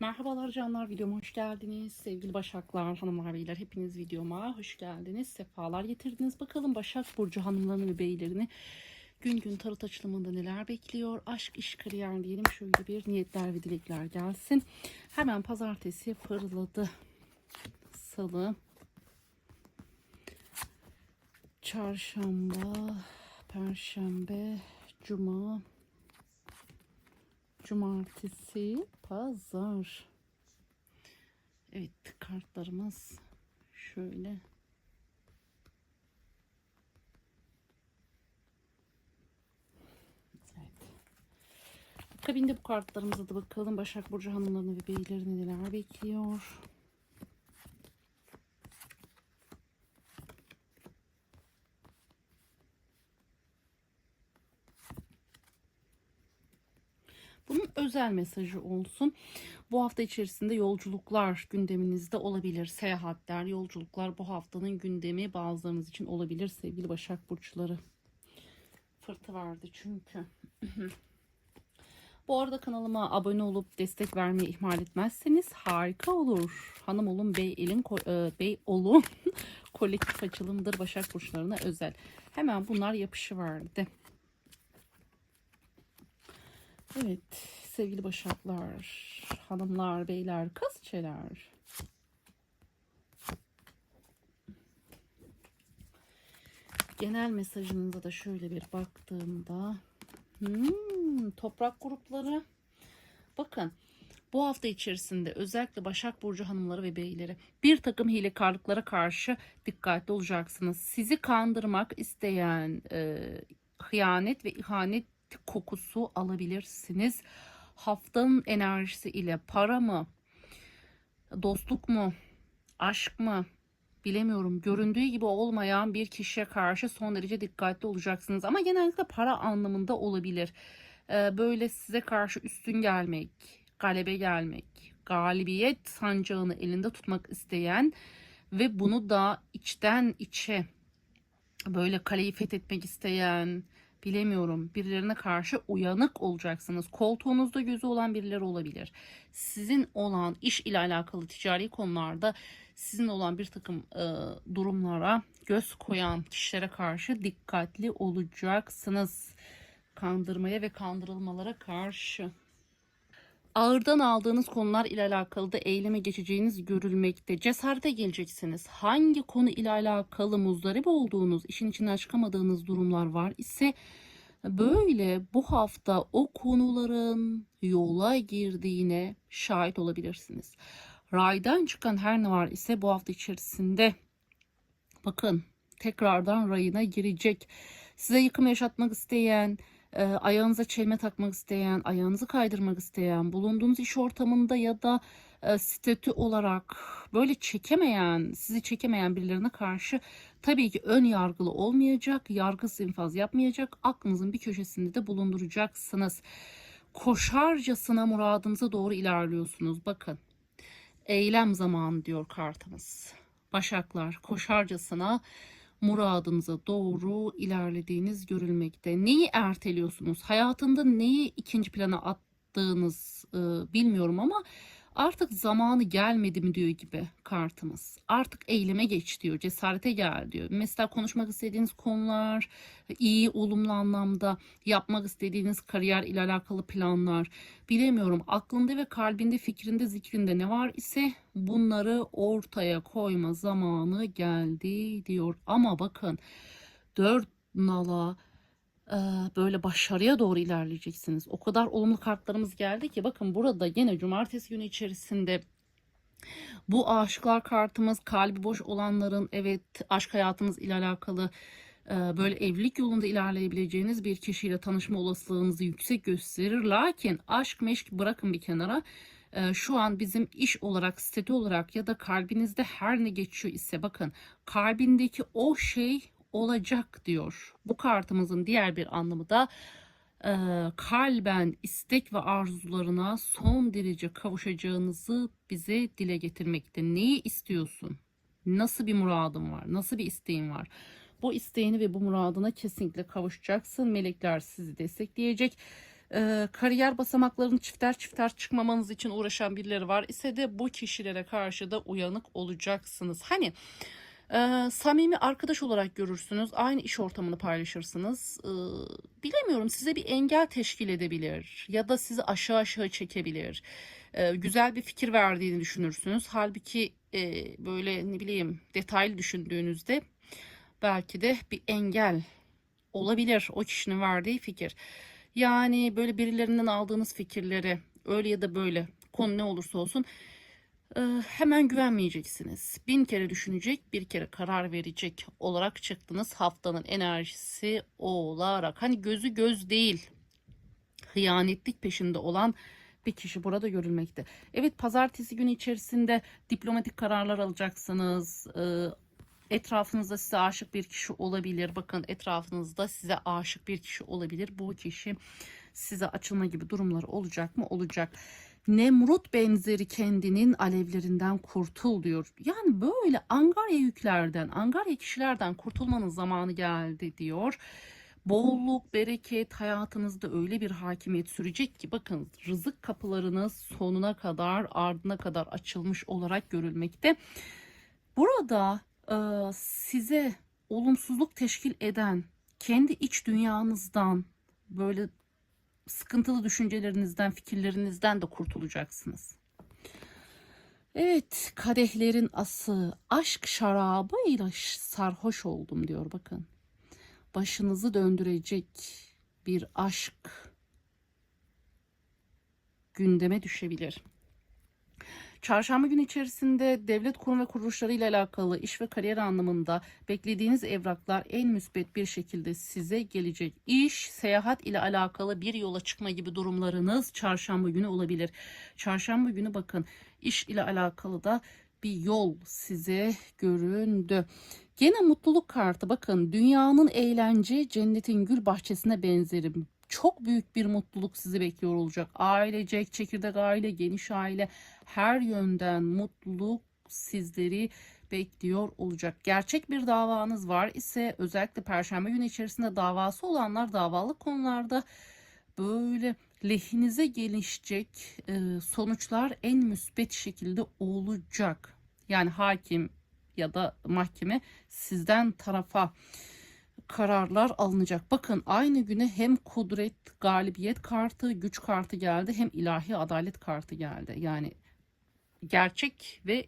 Merhabalar canlar videoma hoş geldiniz. Sevgili Başaklar, hanımlar beyler hepiniz videoma hoş geldiniz. Sefalar getirdiniz. Bakalım Başak Burcu hanımlarını ve beylerini gün gün tarot açılımında neler bekliyor? Aşk, iş, kariyer diyelim. Şöyle bir niyetler ve dilekler gelsin. Hemen pazartesi fırladı. Salı. Çarşamba. Perşembe. Cuma. Cumartesi, pazar. Evet, kartlarımız şöyle. Evet. Akabinde bu kartlarımıza da bakalım. Başak Burcu hanımlarını ve beylerini neler bekliyor. Özel mesajı olsun. Bu hafta içerisinde yolculuklar gündeminizde olabilir. Seyahatler, yolculuklar bu haftanın gündemi bazılarınız için olabilir sevgili Başak Burçları. Fırtı vardı çünkü. Bu arada kanalıma abone olup destek vermeyi ihmal etmezseniz harika olur. Hanım olun, bey elin, e, bey olun kolektif açılımdır Başak Burçlarına özel. Hemen bunlar yapışıverdi. Evet sevgili başaklar, hanımlar, beyler, kızçeler. Genel mesajınıza da şöyle bir baktığımda hmm, toprak grupları bakın bu hafta içerisinde özellikle Başak Burcu hanımları ve beyleri bir takım hilekarlıklara karşı dikkatli olacaksınız. Sizi kandırmak isteyen e, hıyanet ve ihanet kokusu alabilirsiniz. Haftanın enerjisi ile para mı, dostluk mu, aşk mı bilemiyorum. Göründüğü gibi olmayan bir kişiye karşı son derece dikkatli olacaksınız. Ama genellikle para anlamında olabilir. Ee, böyle size karşı üstün gelmek, galebe gelmek, galibiyet sancağını elinde tutmak isteyen ve bunu da içten içe böyle kaleyi fethetmek isteyen, bilemiyorum birilerine karşı uyanık olacaksınız. Koltuğunuzda gözü olan birileri olabilir. Sizin olan iş ile alakalı ticari konularda sizin olan bir takım e, durumlara göz koyan kişilere karşı dikkatli olacaksınız. Kandırmaya ve kandırılmalara karşı. Ağırdan aldığınız konular ile alakalı da eyleme geçeceğiniz görülmekte. Cesarete geleceksiniz. Hangi konu ile alakalı muzdarip olduğunuz, işin içinden çıkamadığınız durumlar var ise böyle bu hafta o konuların yola girdiğine şahit olabilirsiniz. Raydan çıkan her ne var ise bu hafta içerisinde bakın tekrardan rayına girecek. Size yıkım yaşatmak isteyen, e, ayağınıza çelme takmak isteyen, ayağınızı kaydırmak isteyen, bulunduğunuz iş ortamında ya da e, statü olarak böyle çekemeyen, sizi çekemeyen birilerine karşı tabii ki ön yargılı olmayacak, yargısız infaz yapmayacak, aklınızın bir köşesinde de bulunduracaksınız. Koşarcasına muradınıza doğru ilerliyorsunuz. Bakın, eylem zamanı diyor kartımız. Başaklar koşarcasına muradınıza doğru ilerlediğiniz görülmekte. Neyi erteliyorsunuz? Hayatında neyi ikinci plana attığınız e, bilmiyorum ama artık zamanı gelmedi mi diyor gibi kartımız. Artık eyleme geç diyor, cesarete gel diyor. Mesela konuşmak istediğiniz konular, iyi, olumlu anlamda yapmak istediğiniz kariyer ile alakalı planlar. Bilemiyorum aklında ve kalbinde, fikrinde, zikrinde ne var ise bunları ortaya koyma zamanı geldi diyor. Ama bakın dört nala böyle başarıya doğru ilerleyeceksiniz. O kadar olumlu kartlarımız geldi ki bakın burada yine cumartesi günü içerisinde bu aşıklar kartımız kalbi boş olanların evet aşk hayatınız ile alakalı böyle evlilik yolunda ilerleyebileceğiniz bir kişiyle tanışma olasılığınızı yüksek gösterir. Lakin aşk meşk bırakın bir kenara. Şu an bizim iş olarak, statü olarak ya da kalbinizde her ne geçiyor ise bakın kalbindeki o şey olacak diyor. Bu kartımızın diğer bir anlamı da e, kalben istek ve arzularına son derece kavuşacağınızı bize dile getirmekte. Neyi istiyorsun? Nasıl bir muradın var? Nasıl bir isteğin var? Bu isteğini ve bu muradına kesinlikle kavuşacaksın. Melekler sizi destekleyecek. Ee, kariyer basamaklarını çifter çifter çıkmamanız için uğraşan birileri var ise de bu kişilere karşı da uyanık olacaksınız. Hani e, samimi arkadaş olarak görürsünüz. Aynı iş ortamını paylaşırsınız. Ee, bilemiyorum size bir engel teşkil edebilir ya da sizi aşağı aşağı çekebilir. Ee, güzel bir fikir verdiğini düşünürsünüz. Halbuki e, böyle ne bileyim detaylı düşündüğünüzde belki de bir engel olabilir o kişinin verdiği fikir. Yani böyle birilerinden aldığınız fikirleri öyle ya da böyle konu ne olursa olsun hemen güvenmeyeceksiniz. Bin kere düşünecek, bir kere karar verecek olarak çıktınız haftanın enerjisi olarak. Hani gözü göz değil, hıyanetlik peşinde olan bir kişi burada görülmekte. Evet pazartesi günü içerisinde diplomatik kararlar alacaksınız. E, etrafınızda size aşık bir kişi olabilir. Bakın etrafınızda size aşık bir kişi olabilir. Bu kişi size açılma gibi durumları olacak mı? Olacak. Nemrut benzeri kendinin alevlerinden kurtul diyor. Yani böyle angarya yüklerden, angarya kişilerden kurtulmanın zamanı geldi diyor. Bolluk, bereket hayatınızda öyle bir hakimiyet sürecek ki bakın rızık kapılarınız sonuna kadar, ardına kadar açılmış olarak görülmekte. Burada e, size olumsuzluk teşkil eden kendi iç dünyanızdan böyle sıkıntılı düşüncelerinizden, fikirlerinizden de kurtulacaksınız. Evet, kadehlerin ası aşk şarabıyla sarhoş oldum diyor bakın. Başınızı döndürecek bir aşk gündeme düşebilir. Çarşamba günü içerisinde devlet kurum ve kuruluşları ile alakalı iş ve kariyer anlamında beklediğiniz evraklar en müsbet bir şekilde size gelecek. İş, seyahat ile alakalı bir yola çıkma gibi durumlarınız çarşamba günü olabilir. Çarşamba günü bakın iş ile alakalı da bir yol size göründü. Gene mutluluk kartı bakın dünyanın eğlence cennetin gül bahçesine benzerim. Çok büyük bir mutluluk sizi bekliyor olacak. Ailecek, çekirdek aile, geniş aile her yönden mutluluk sizleri bekliyor olacak. Gerçek bir davanız var ise özellikle perşembe günü içerisinde davası olanlar davalık konularda böyle lehinize gelişecek e, sonuçlar en müsbet şekilde olacak. Yani hakim ya da mahkeme sizden tarafa kararlar alınacak. Bakın aynı güne hem kudret, galibiyet kartı, güç kartı geldi hem ilahi adalet kartı geldi. Yani gerçek ve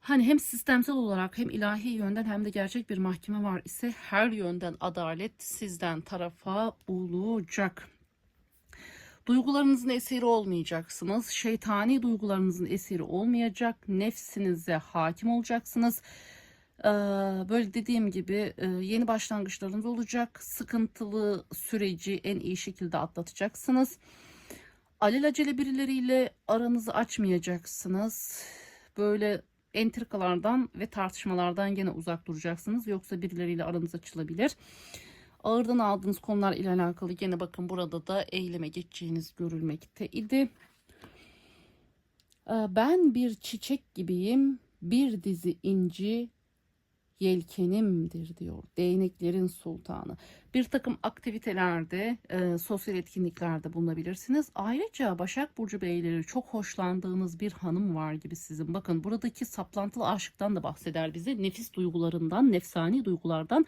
hani hem sistemsel olarak hem ilahi yönden hem de gerçek bir mahkeme var ise her yönden adalet sizden tarafa olacak. Duygularınızın esiri olmayacaksınız. Şeytani duygularınızın esiri olmayacak. Nefsinize hakim olacaksınız. Ee, böyle dediğim gibi e, yeni başlangıçlarınız olacak. Sıkıntılı süreci en iyi şekilde atlatacaksınız. Alelacele birileriyle aranızı açmayacaksınız. Böyle entrikalardan ve tartışmalardan gene uzak duracaksınız. Yoksa birileriyle aranız açılabilir. Ağırdan aldığınız konular ile alakalı gene bakın burada da eyleme geçeceğiniz görülmekte idi. Ee, Ben bir çiçek gibiyim, bir dizi inci yelkenimdir diyor. Değneklerin sultanı. Bir takım aktivitelerde, e, sosyal etkinliklerde bulunabilirsiniz. Ayrıca Başak Burcu beyleri çok hoşlandığınız bir hanım var gibi sizin. Bakın buradaki saplantılı aşıktan da bahseder bize. Nefis duygularından, nefsani duygulardan,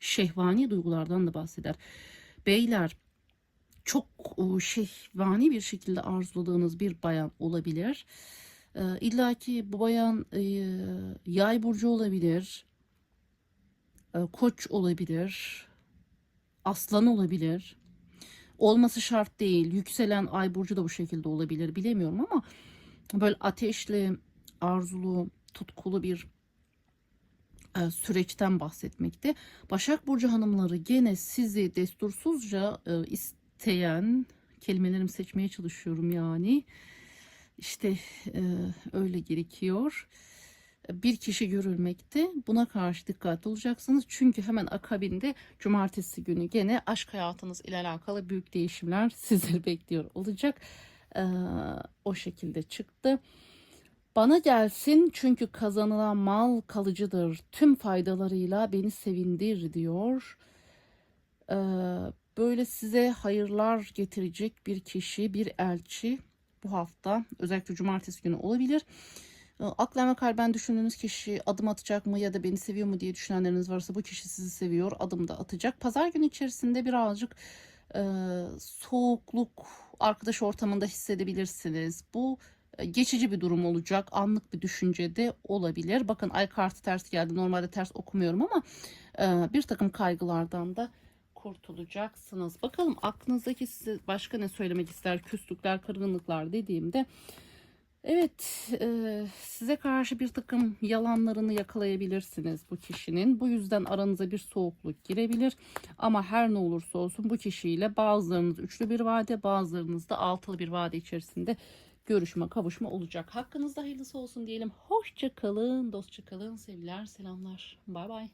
şehvani duygulardan da bahseder. Beyler çok o, şehvani bir şekilde arzuladığınız bir bayan olabilir. E, İlla ki bu bayan e, yay burcu olabilir, e, koç olabilir, aslan olabilir. Olması şart değil. Yükselen ay burcu da bu şekilde olabilir bilemiyorum ama böyle ateşli, arzulu, tutkulu bir e, süreçten bahsetmekte. Başak Burcu hanımları gene sizi destursuzca e, isteyen kelimelerimi seçmeye çalışıyorum yani. İşte e, öyle gerekiyor. Bir kişi görülmekte. Buna karşı dikkatli olacaksınız. Çünkü hemen akabinde cumartesi günü gene aşk hayatınız ile alakalı büyük değişimler sizleri bekliyor olacak. E, o şekilde çıktı. Bana gelsin çünkü kazanılan mal kalıcıdır. Tüm faydalarıyla beni sevindir diyor. Ee, böyle size hayırlar getirecek bir kişi, bir elçi bu hafta özellikle cumartesi günü olabilir. E, Aklen ve kalben düşündüğünüz kişi adım atacak mı ya da beni seviyor mu diye düşünenleriniz varsa bu kişi sizi seviyor adım da atacak. Pazar günü içerisinde birazcık e, soğukluk arkadaş ortamında hissedebilirsiniz. Bu e, geçici bir durum olacak. Anlık bir düşünce de olabilir. Bakın ay kartı ters geldi. Normalde ters okumuyorum ama e, bir takım kaygılardan da kurtulacaksınız. Bakalım aklınızdaki size başka ne söylemek ister? Küslükler, kırgınlıklar dediğimde Evet, e, size karşı bir takım yalanlarını yakalayabilirsiniz bu kişinin. Bu yüzden aranıza bir soğukluk girebilir. Ama her ne olursa olsun bu kişiyle bazılarınız üçlü bir vade, bazılarınız da altılı bir vade içerisinde görüşme, kavuşma olacak. Hakkınızda hayırlısı olsun diyelim. Hoşça kalın, dostça kalın. Sevgiler, selamlar. Bay bay.